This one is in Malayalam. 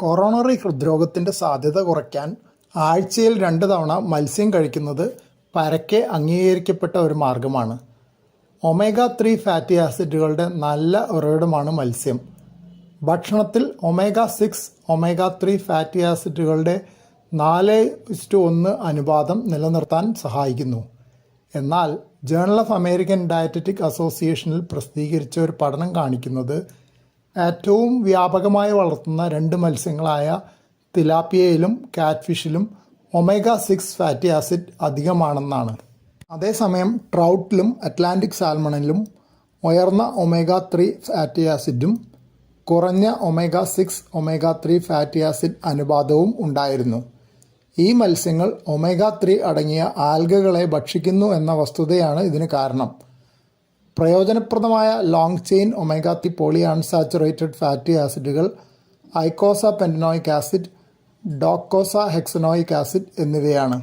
കൊറോണറി ഹൃദ്രോഗത്തിന്റെ സാധ്യത കുറയ്ക്കാൻ ആഴ്ചയിൽ രണ്ട് തവണ മത്സ്യം കഴിക്കുന്നത് പരക്കെ അംഗീകരിക്കപ്പെട്ട ഒരു മാർഗമാണ്. ഒമേഗ ത്രീ ഫാറ്റി ആസിഡുകളുടെ നല്ല ഉറവിടമാണ് മത്സ്യം. ഭക്ഷണത്തിൽ omega six omega three fatty ആസിഡുകളുടെ നാല് ഇസ്റ്റു ഒന്ന് അനുപാതം നിലനിർത്താൻ സഹായിക്കുന്നു. എന്നാൽ ജേണൽ ഓഫ് അമേരിക്കൻ ഡയറ്ററ്റിക് അസോസിയേഷനിൽ പ്രസിദ്ധീകരിച്ച ഒരു പഠനം കാണിക്കുന്നത് ഏറ്റവും വ്യാപകമായി വളർത്തുന്ന രണ്ട് മത്സ്യങ്ങളായ തിലാപ്പിയയിലും കാറ്റ്ഫിഷിലും ഒമേഗ സിക്സ് ഫാറ്റി ആസിഡ് അധികമാണെന്നാണ്. അതേസമയം ട്രൗട്ടിലും അറ്റ്ലാന്റിക് സാൽമണിലും ഉയർന്ന ഒമേഗ ത്രീ ഫാറ്റി ആസിഡും കുറഞ്ഞ omega six omega three fatty acid അനുപാതവും ഉണ്ടായിരുന്നു. ഈ മത്സ്യങ്ങൾ ഒമേഗ ത്രീ അടങ്ങിയ ആൽഗകളെ ഭക്ഷിക്കുന്നു എന്ന വസ്തുതയാണ് ഇതിന് കാരണം. പ്രയോജനപ്രദമായ long chain omega three polyunsaturated fatty ആസിഡുകൾ eicosapentaenoic acid docosahexaenoic acid എന്നിവയാണ്.